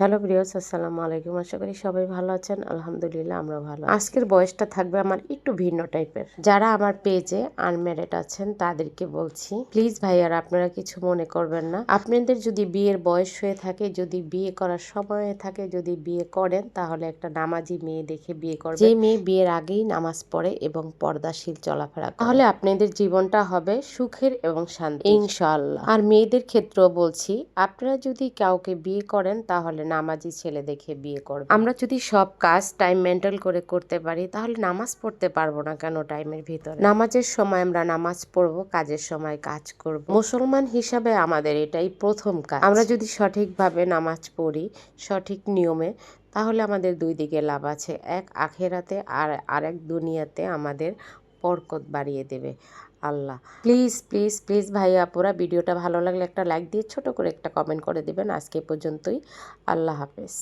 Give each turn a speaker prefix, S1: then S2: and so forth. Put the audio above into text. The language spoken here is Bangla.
S1: হ্যালো প্রিয়স আসসালামু আলাইকুম। আশা করি সবাই ভালো আছেন। আলহামদুলিল্লাহ আমরা ভালো আজকের বয়সটা থাকবে আমার একটু ভিন্ন টাইপের। যারা আমার পেজে আনম্যারিড আছেন, তাদেরকে বলছি প্লিজ ভাইয়ার, আপনারা কিছু মনে করবেন না। আপনাদের যদি বিয়ের বয়স হয়ে থাকে, যদি বিয়ে করার সময় হয়ে থাকে, যদি বিয়ে করেন, তাহলে একটা নামাজি মেয়ে দেখে বিয়ে করবেন। যে মেয়ে বিয়ের আগেই নামাজ পড়ে এবং পর্দাশীল চলাফেরা করে। তাহলে আপনাদের জীবনটা হবে সুখের এবং শান্তি ইনশাআল্লাহ। আর মেয়েদের ক্ষেত্রেও বলছি, আপনারা যদি কাউকে বিয়ে করেন, তাহলে নামাজি ছেলে দেখে বিয়ে করবেন আমরা যদি সব কাজ টাইম মেন্টাল করে করতে পারি, তাহলে নামাজ পড়তে পারব না কেন টাইমের ভিতরে? নামাজের সময় আমরা নামাজ পড়ব, কাজের সময় কাজ করব। মুসলমান হিসাবে আমাদের এটাই প্রথম কাজ। আমরা যদি সঠিকভাবে নামাজ পড়ি, সঠিক নিয়মে, তাহলে আমাদের দুই দিকে লাভ আছে। এক আখেরাতে আর আরেক দুনিয়াতে আমাদের বরকত বাড়িয়ে দেবে। আল্লাহ। প্লিজ প্লিজ প্লিজ ভাই আপুরা ভিডিওটা ভালো লাগলে একটা লাইক দিয়ে ছোট করে একটা কমেন্ট করে দেবেন। আজকে পর্যন্তই। আল্লাহ হাফেজ।